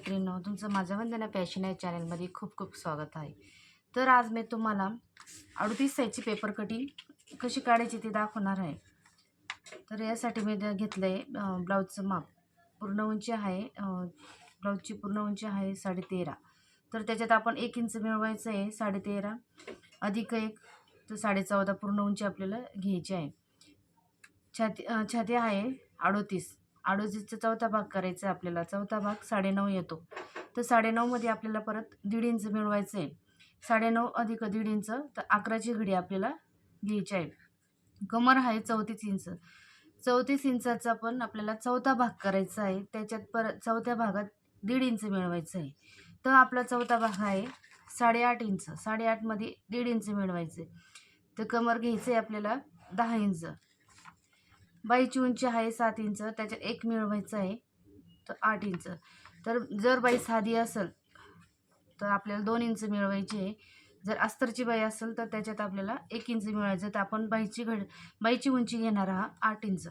मैत्रिणींनो तुमचं माझं वंदना पॅशन या चॅनलमध्ये खूप खूप स्वागत आहे. तर आज मी तुम्हाला अडतीस साईजची पेपर कटिंग कशी काढायची ती दाखवणार आहे. तर यासाठी मी घेतलं आहे ब्लाऊजचं माप. पूर्ण उंची आहे ब्लाऊजची पूर्ण उंची आहे साडेतेरा. तर त्याच्यात आपण एक इंच मिळवायचं आहे साडेतेरा. अधिक एक तर साडेचौदा पूर्ण उंची आपल्याला घ्यायची आहे. छाती छाती आहे अडोतीस. अडोतीसचा चौथा भाग करायचा आहे आपल्याला. चौथा भाग साडेनऊ येतो. तर साडेनऊमध्ये आपल्याला परत दीड इंच मिळवायचं आहे साडेनऊ अधिक दीड इंच तर अकराची घडी आपल्याला घ्यायची आहे. कमर आहे चौतीस इंच. चौतीस इंचाचा पण आपल्याला चौथा भाग करायचा आहे. त्याच्यात परत चौथ्या भागात दीड इंच मिळवायचं आहे. तर आपला चौथा भाग आहे साडेआठ इंच. साडेआठमध्ये दीड इंच मिळवायचं आहे तर कमर घ्यायचं आहे आपल्याला दहा इंच. बाईची उंची आहे सात इंच त्याच्यात एक मिळवायचं आहे तर आठ इंच. तर जर बाई साधी असेल तर आपल्याला दोन इंच मिळवायची आहे. जर अस्तरची बाई असेल तर त्याच्यात आपल्याला एक इंच मिळवायचं तर आपण बाईची घड बाईची उंची घेणार आहात आठ इंच.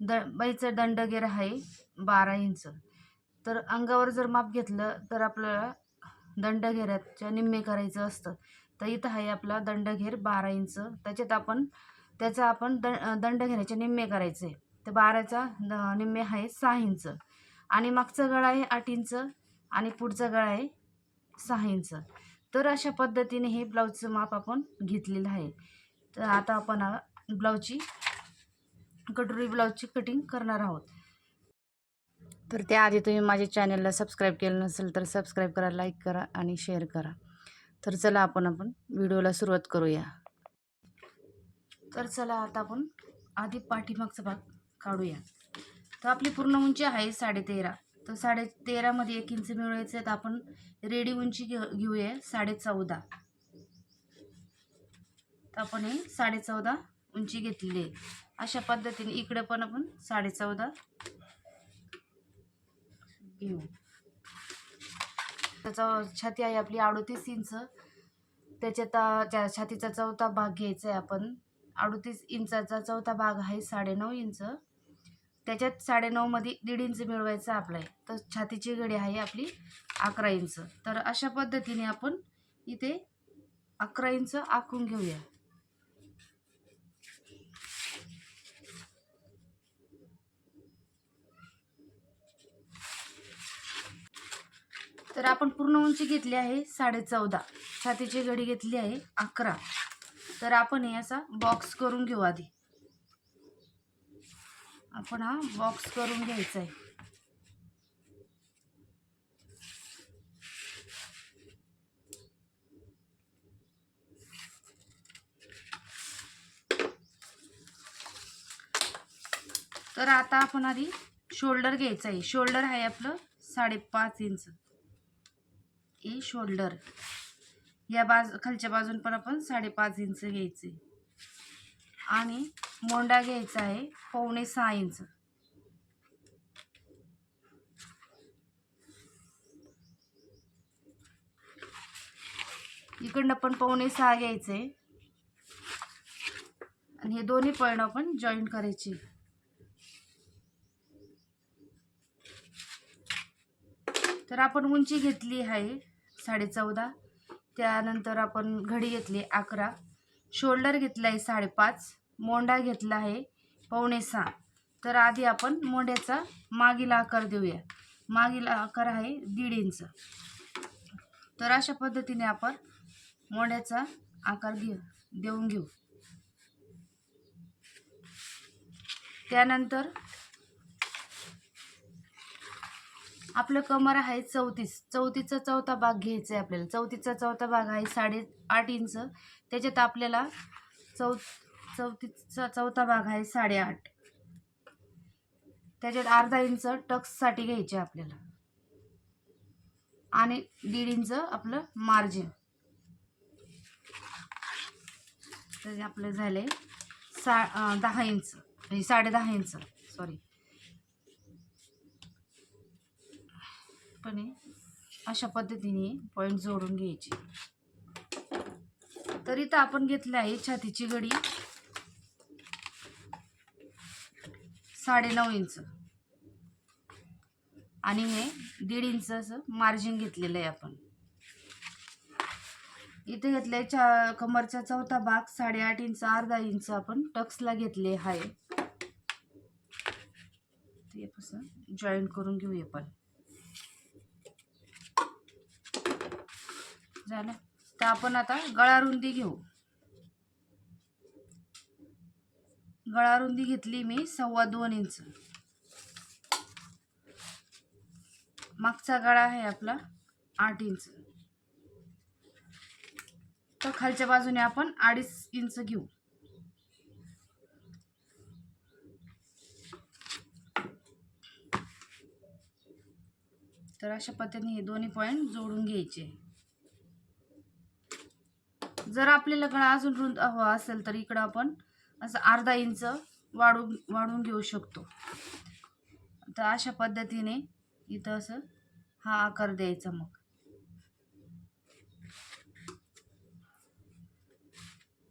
द बाईचा दंडगेर आहे बारा इंच. तर अंगावर जर माप घेतलं तर आपल्याला दंडघेऱ्याच्या निम्मे करायचं असतं. तर इथं आहे आपला दंडघेर बारा इंच. त्याच्यात आपण त्याचा आपण द दंडघेऱ्याचे निम्मे करायचे. तर बाराचा द- निम्मे आहे सहा इंच. आणि मागचा गळा आहे आठ इंच आणि पुढचा गळा आहे सहा इंच. तर अशा पद्धतीने हे ब्लाऊजचं माप आपण घेतलेलं आहे. तर आता आपण ब्लाऊजची कटोरी ब्लाऊजची कटिंग करणार आहोत. तर त्याआधी तुम्ही माझ्या चॅनलला सबस्क्राईब केलं नसेल तर सबस्क्राईब करा लाईक करा आणि शेअर करा. तर चला आपण आपण व्हिडिओला सुरुवात करूया. तर चला आता आपण आधी पाठीमागचा भाग काढूया. तर आपली पूर्ण उंची आहे साडेतेरा. तर साडे तेरामध्ये एक इंच मिळवायचं आहे तर आपण रेडी उंची घेऊ घेऊया साडे चौदा. तर आपण हे साडे चौदा उंची घेतलेली आहे. अशा पद्धतीने इकडे पण आपण साडे चौदा घेऊ. त्याचा छाती आहे आपली अडोतीस इंच. त्याच्यात त्या छातीचा चौथा भाग घ्यायचा आहे आपण. अडतीस इंचाचा चौथा भाग आहे साडेनऊ इंच. त्याच्यात साडेनऊमध्ये दीड इंच मिळवायचं आपला आहे. तर छातीची घडी आहे आपली अकरा इंच. तर अशा पद्धतीने आपण इथे अकरा इंच आखून घेऊया. तर आपण पूर्ण उंची घेतली आहे साडे चौदा छातीची घडी घेतली आहे अकरा. तर आपण हे असा बॉक्स करून घेऊ आधी. आपण हा बॉक्स करून घ्यायचा आहे. तर आता आपण आधी शोल्डर घ्यायचं आहे. शोल्डर आहे आपलं साडेपाच इंच. हे शोल्डर या बाज खालच्या बाजून पण आपण साडेपाच इंच घ्यायचे. आणि मोंडा घ्यायचा आहे पावणे सहा इंच. इकडनं पण पावणे सहा घ्यायचे. आणि हे दोन्ही पळणं आपण जॉईन करायचे. तर आपण उंची घेतली आहे साडे चौदा त्यानंतर आपण घडी घेतली अकरा. शोल्डर घेतला आहे साडेपाच. मोंडा घेतला आहे पावणे सहा. तर आधी आपण मोंड्याचा मागील आकार देऊया. मागील आकार आहे दीड इंच. तर अशा पद्धतीने आपण मोंड्याचा आकार घेऊ देऊन घेऊ. त्यानंतर आपलं कमर आहे चौतीस. चौतीसचा चौथा भाग घ्यायचा आहे आपल्याला. चौतीसचा चौथा भाग आहे साडे आठ इंच. त्याच्यात आपल्याला चौ चौतीसचा चौथा भाग आहे साडेआठ. त्याच्यात अर्धा इंच टक्ससाठी घ्यायचे आपल्याला. आणि दीड इंच आपलं मार्जिन. तर आपलं झाले सा दहा इंच. म्हणजे साडे दहा इंच. सॉरी. पण अशा पद्धतीने पॉईंट जोडून घ्यायचे. तर इथं आपण घेतलं आहे छातीची घडी. साडेनऊ इंच. आणि हे दीड इंच असं मार्जिन घेतलेलं आहे आपण. इथे घेतले चा कमरचा चौथा भाग साडेआठ इंच अर्धा इंच आपण टक्सला घेतले आहे. ते जॉईन करून घेऊया पण झालं. तर आपण आता गळा रुंदी घेऊ. गळा रुंदी घेतली मी सव्वा दोन इंच. मागचा गळा आहे आपला आठ इंच. तर खालच्या बाजूने आपण अडीच इंच घेऊ. तर अशा पद्धतीने हे दोन्ही पॉईंट जोडून घ्यायचे. जर आपल्याला गळा अजून रुंद हवा असेल तर इकडं आपण असं अर्धा इंच वाढून वाढून घेऊ शकतो. तर अशा पद्धतीने इथं असं हा आकार द्यायचा मग.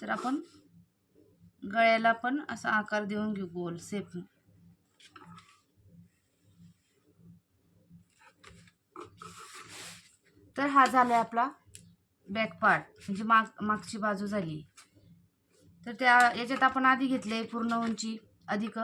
तर आपण गळ्याला पण असा आकार देऊन घेऊ गोल सेप. तर हा झाला आपला बॅक पार्ट म्हणजे माग मागची बाजू झाली. तर त्या याच्यात आपण आधी घेतले पूर्ण उंची अधिक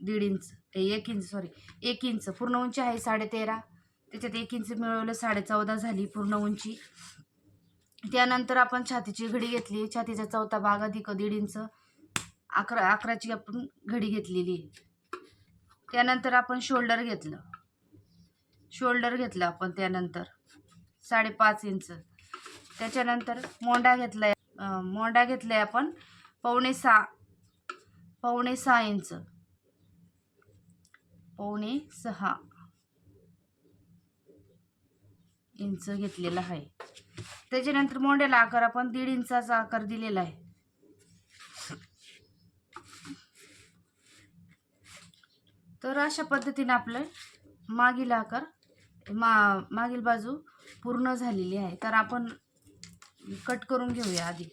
दीड इंच एक इंच सॉरी एक इंच. पूर्ण उंची आहे साडे तेरा त्याच्यात एक इंच मिळवलं साडे चौदा झाली पूर्ण उंची. त्यानंतर आपण छातीची घडी घेतली. छातीचा चौथा भाग अधिक दीड इंच. अकरा अकराची आपण घडी घेतलेली. त्यानंतर आपण शोल्डर घेतलं. शोल्डर घेतलं आपण त्यानंतर. साडेपाच इंच. त्याच्यानंतर मोंडा घेतलाय. आहे मोंडा घेतलाय आपण. पावणे सहा. पावणे सहा इंच. पावणे सहा इंच घेतलेला आहे. त्याच्यानंतर मोंड्याला आकार आपण दीड इंचाचा आकार दिलेला आहे. तर अशा पद्धतीने आपलं मागील आकार मा मागील बाजू पूर्ण झालेली आहे. तर आपण कट करून घेऊया आधी.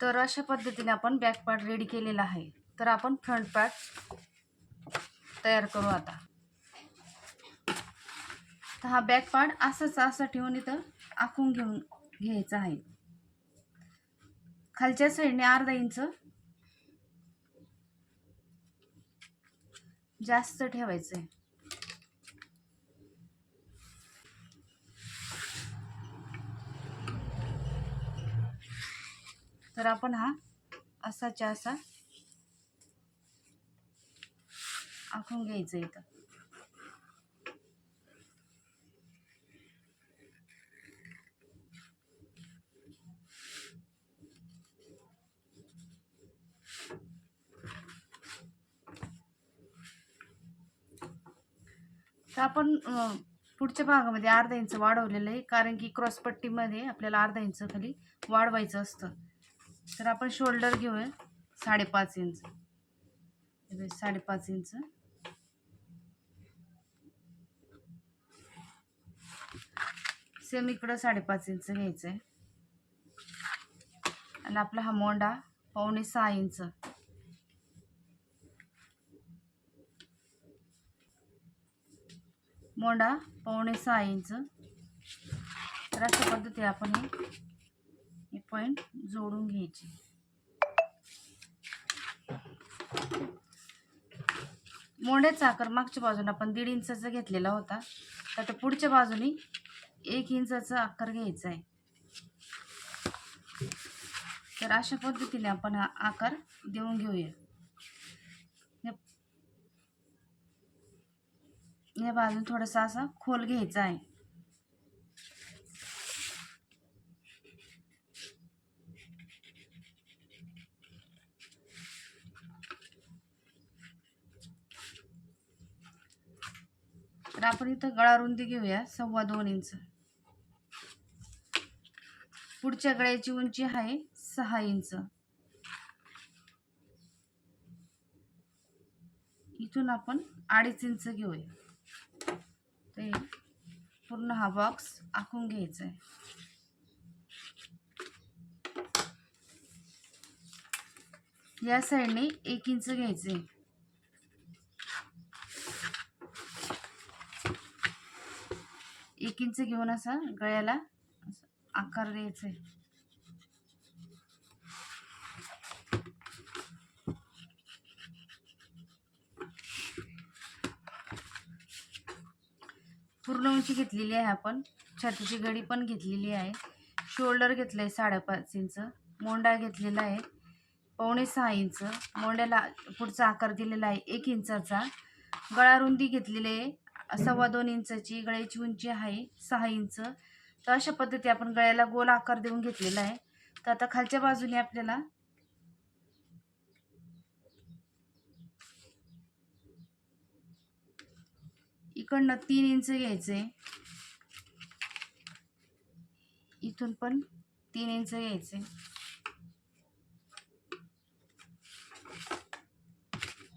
तर अशा पद्धतीने आपण बॅक पार्ट रेडी केलेला आहे. तर आपण फ्रंट पार्ट तयार करू आता. तर हा बॅक पार्ट असाच असं ठेवून इथं आखून घेऊन घ्यायचा आहे. खालच्या साईडने अर्धा इंच जास्त ठेवायचं आहे. तर आपण हा असाच्या असा आखून घ्यायचं इथं. तर आपण पुढच्या भागामध्ये अर्धा इंच वाढवलेलं आहे. कारण की क्रॉसपट्टीमध्ये आपल्याला अर्धा इंच खाली वाढवायचं असतं. तर आपण शोल्डर घेऊया. साडेपाच इंच. साडेपाच इंच. सेम इकडं साडेपाच इंच घ्यायचं आहे आणि आपला हा मोंडा पावणे सहा इंच. मोंडा पावणे सहा इंच. तर अशा पद्धतीने आपण हे पॉईंट जोडून घ्यायचे. मोंड्याचा आकार मागच्या बाजूने आपण दीड इंचाचा घेतलेला होता. तर त्या पुढच्या बाजूने एक इंचाचा आकार घ्यायचा आहे. तर अशा पद्धतीने आपण हा आकार देऊन घेऊया या- या बाजून थोडासा असा खोल घ्यायचा आहे. तर आपण इथं गळा रुंदी घेऊया सव्वा दोन इंच. पुढच्या गळ्याची उंची आहे सहा इंच. इथून आपण अडीच इंच घेऊया. ते पूर्ण हा बॉक्स आखून घ्यायचा आहे. या साईडने एक इंच घ्यायचे. एक इंच घेऊन असा गळ्याला आकार द्यायचा आहे. पूर्ण उंची घेतलेली आहे आपण. छातीची घडी पण घेतलेली आहे. शोल्डर घेतलं आहे साडेपाच इंच. मोंडा घेतलेला आहे. पावणे सहा इंच. मोंड्याला पुढचा आकार दिलेला आहे एक इंचाचा. गळा रुंदी घेतलेली आहे. सव्वा दोन इंचाची गळ्याची उंची आहे सहा इंच. तर अशा पद्धती आपण गळ्याला गोल आकार देऊन घेतलेला आहे. तर आता खालच्या बाजूने आपल्याला इकडनं तीन इंच घ्यायचे. इथून पण तीन इंच घ्यायचे.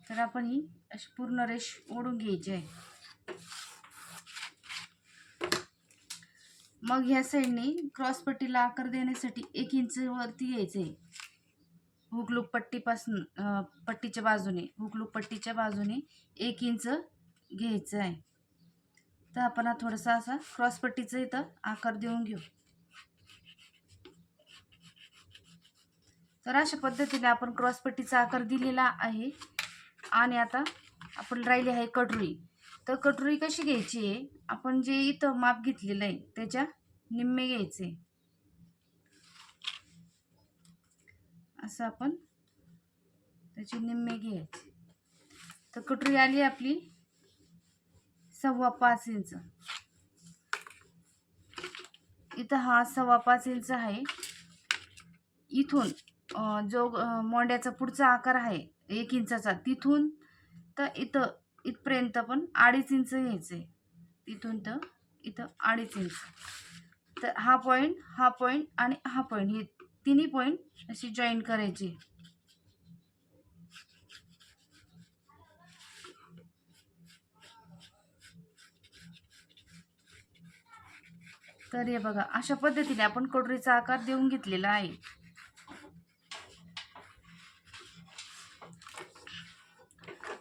तर आपण ही अशी पूर्ण रेष ओढून घ्यायची आहे. मग ह्या साईडने क्रॉस पट्टीला आकार देण्यासाठी एक इंच वरती घ्यायचे. हुकलूक पट्टीपासून पट्टीच्या बाजूने हुकलूक पट्टीच्या बाजूने एक इंच घ्यायचं आहे. तर आपण हा थोडासा असा क्रॉसपट्टीचं इथं आकार देऊन घेऊ. तर अशा पद्धतीने आपण क्रॉसपट्टीचा आकार दिलेला आहे. आणि आता आपण राहिली आहे कटोरी. तर कटोरी कशी घ्यायची आहे? आपण जे इथं माप घेतलेलं आहे त्याच्या निम्मे घ्यायचे. असं आपण त्याचे निम्मे घ्यायचे. तर कटोरी आली आपली सव्वा पाच इंच. इथं हा सव्वा पाच इंच आहे. इथून जो मोंड्याचा पुढचा आकार आहे एक इंचाचा तिथून तर इथं इथपर्यंत पण अडीच इंच घ्यायचं आहे तिथून तर इथं अडीच इंच. तर हा पॉईंट हा पॉईंट आणि हा पॉईंट हे तिन्ही पॉईंट अशी जॉईन करायची. तर हे बघा अशा पद्धतीने आपण कटोरीचा आकार देऊन घेतलेला आहे.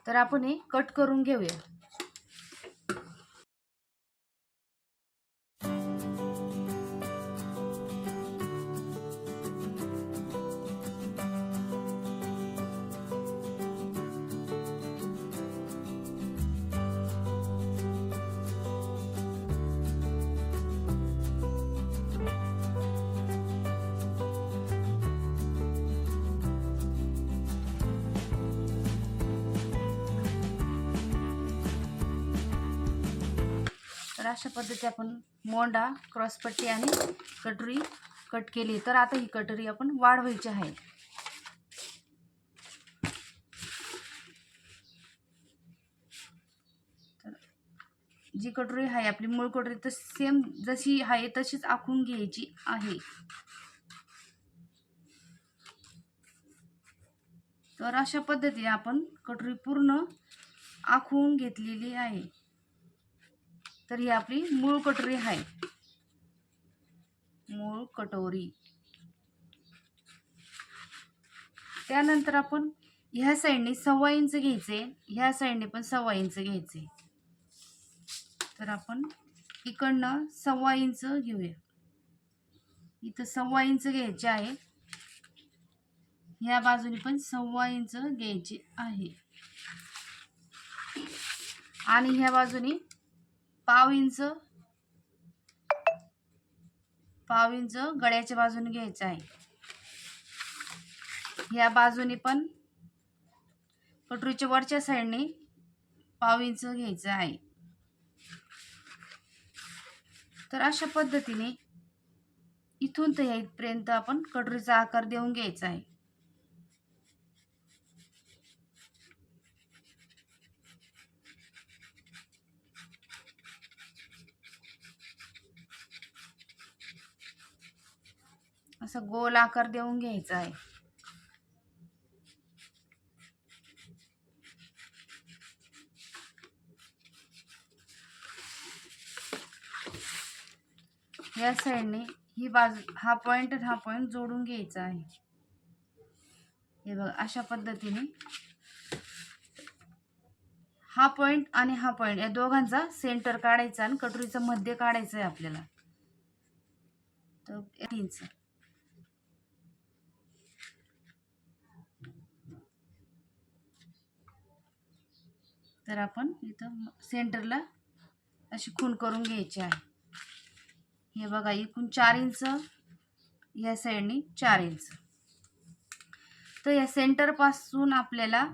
तर आपण हे कट करून घेऊया. अशा पद्धती आपण मोंडा क्रॉसपट्टी आणि कटोरी कट केली. तर आता ही कटोरी आपण वाढवायची आहे. जी कटोरी आहे आपली मूळ कटोरी तर सेम जशी आहे तशीच आखून घ्यायची आहे. तर अशा पद्धतीने आपण कटोरी पूर्ण आखून घेतलेली आहे. तर ही आपली मूळ कटोरी आहे. मूळ कटोरी. त्यानंतर आपण ह्या साईडने सव्वा इंच घ्यायचे ह्या साईडने पण सव्वा इंच घ्यायचे. तर आपण इकडनं सव्वा इंच घेऊया. इथं सव्वा इंच घ्यायचे आहे. ह्या बाजूने पण सव्वा इंच घ्यायचे आहे. आणि ह्या बाजूने पाव इंच. पाव इंच गळ्याच्या बाजूने घ्यायचं आहे. या बाजूने पण कटोरीच्या वरच्या साईडने पाव इंच घ्यायचं आहे. तर अशा पद्धतीने इथून तर इथपर्यंत आपण कटोरीचा आकार देऊन घ्यायचा आहे. असं गोल आकार देऊन घ्यायचा आहे. या साईडने ही बाजू हा पॉइंट हा पॉइंट जोडून घ्यायचा आहे. हे बघा अशा पद्धतीने. हा पॉइंट आणि हा पॉइंट या दोघांचा सेंटर काढायचा आणि कटोरीचं मध्य काढायचं आहे आपल्याला. तर इंच तर आपण इथं सेंटरला अशी खूण करून घ्यायची आहे. हे बघा एकूण चार इंच या साईडनी चार इंच. तर या सेंटरपासून आपल्याला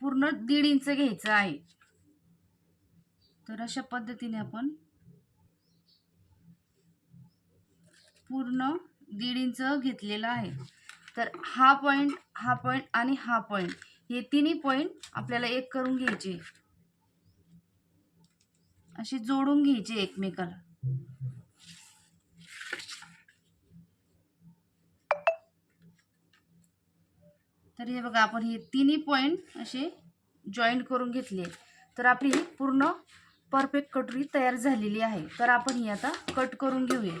पूर्ण दीड इंच घ्यायचं आहे. तर अशा पद्धतीने आपण पूर्ण दीड इंच घेतलेला आहे. तर हा पॉईंट हा पॉईंट आणि हा पॉईंट हे तिन्ही पॉईंट आपल्याला एक करून घ्यायचे. अशी जोडून घ्यायची एकमेकाला. तर हे बघा आपण हे तिन्ही पॉईंट असे जॉईंट करून घेतले तर आपली ही पूर्ण परफेक्ट कटोरी तयार झालेली आहे. तर आपण ही आता कट करून घेऊया.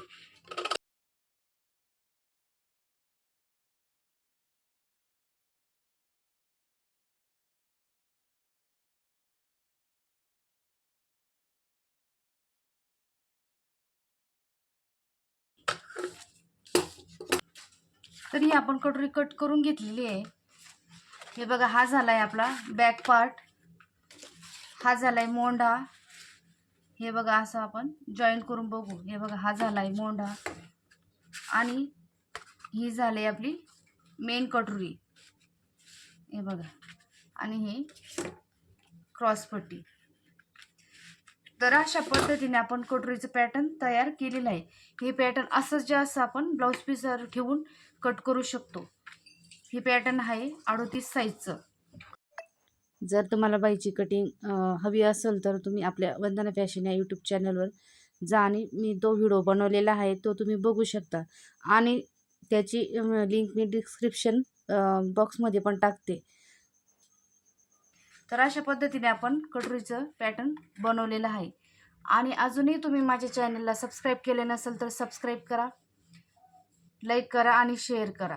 तर ही आपण कटोरी कट करून घेतलेली आहे. हे बघा हा झाला आहे आपला बॅक पार्ट हा झाला आहे मोंढा. हे बघा असं आपण जॉईंट करून बघू. हे बघा हा झाला आहे मोंढा. आणि ही झाली आपली मेन कटोरी. हे बघा. आणि हे क्रॉसपट्टी तर अशा पद्धतीने आपण कटोरीचं पॅटर्न तयार केलेलं आहे. हे पॅटर्न असंच जे असं आपण ब्लाऊज पीसवर ठेवून कट करू शकतो. हे पॅटर्न आहे अडोतीस साईजचं जर तुम्हाला बाईची कटिंग हवी असेल तर तुम्ही आपल्या वंदना फॅशन या यूट्यूब चॅनलवर जा आणि मी तो व्हिडिओ बनवलेला आहे तो तुम्ही बघू शकता. आणि त्याची लिंक मी डिस्क्रिप्शन बॉक्समध्ये पण टाकते. तर अशा पद्धतीने आपण कटोरीचं पॅटर्न बनवलेलं आहे. आणि अजूनही तुम्ही माझ्या चॅनलला सबस्क्राईब केले नसेल तर सबस्क्राईब करा लाईक करा आणि शेअर करा.